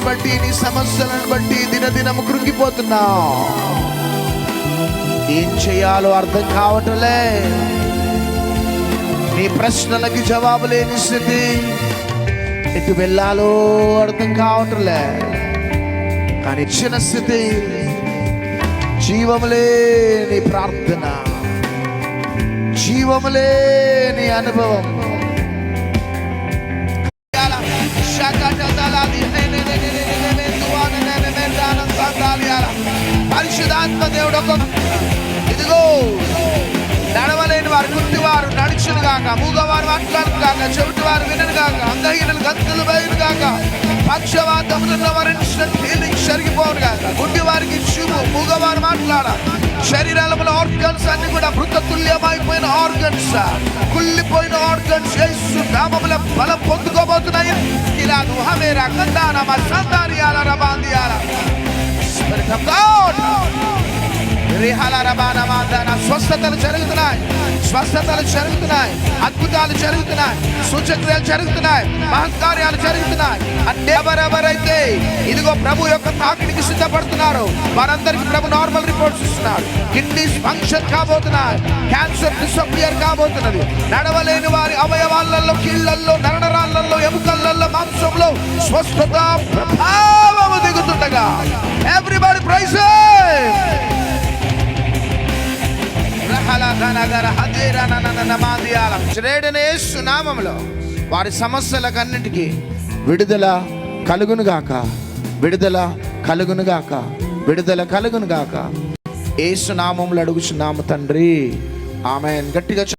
బాధలను బట్టి నీ సమస్యలను బట్టి దినదినము కృంగిపోతున్నావు. ఏం చేయాలో అర్థం కావటలే. నీ ప్రశ్నలకి జవాబు లేని స్థితి. ఎటు వెళ్ళాలో అర్థం కావటలే. కానీ ఇచ్చిన స్థితి జీవములే నీ ప్రార్థన. జీవములే నీ అనుభవం. పరిశుధాత్మ దేవుడు ఒక ఇదిగో నడవలేని వారు గుర్తివారు నడుచును కాక మూగవారు మాట్లాడు కాక చెవిటి వారు వినను కాక అందహీనలు గంతులు బయలు కాక పక్షవాతములున్న వారిని ఫీలింగ్స్ జరిగిపోను గుడ్డి వారికి చూపు మూగవారు మాట్లాడ శరీరాలలో ఆర్గన్స్ అన్ని కూడా మృత తుల్యమైపోయిన ఆర్గన్స్ కుళ్ళిపోయిన ప్రార్థన యేసు నామముల బలం పొందుకోబోతున్నాయి. ఇలా నుహమేరా కందాన మా సందారియాల రబాందియాల. Spirit of God. స్వస్థతలు జరుగుతున్నాయి. స్వస్థతలు జరుగుతున్నాయి. అద్భుతాలు జరుగుతున్నాయి. సూచక్రియలు జరుగుతున్నాయి. మహత్కార్యాలు జరుగుతున్నాయి. అంటే ఎవరెవరైతే ఇదిగో ప్రభు యొక్క తాకిడికి సిద్ధపడుతున్నారు. వారందరికీ ప్రభు నార్మల్ రిపోర్ట్స్ ఇస్తున్నారు. కిడ్నీస్ ఫంక్షన్ కాబోతున్నారు క్యాన్సర్ డిసప్పియర్ కాబోతున్నది. నడవలేని వారి అవయవాలలో కీళ్ళలో నరనరాలలో ఎముకలలో మాంసంలో స్వస్థత ప్రభావము దిగుతుండగా. ఎవ్రీబడి ప్రైజ్ నామంలో వారి సమస్యలకన్నిటికీ విడుదల కలుగునుగాక. విడుదల కలుగునుగాక. విడుదల కలుగునుగాక. ఏసు అడుగుచున్నాము తండ్రి. ఆమె గట్టిగా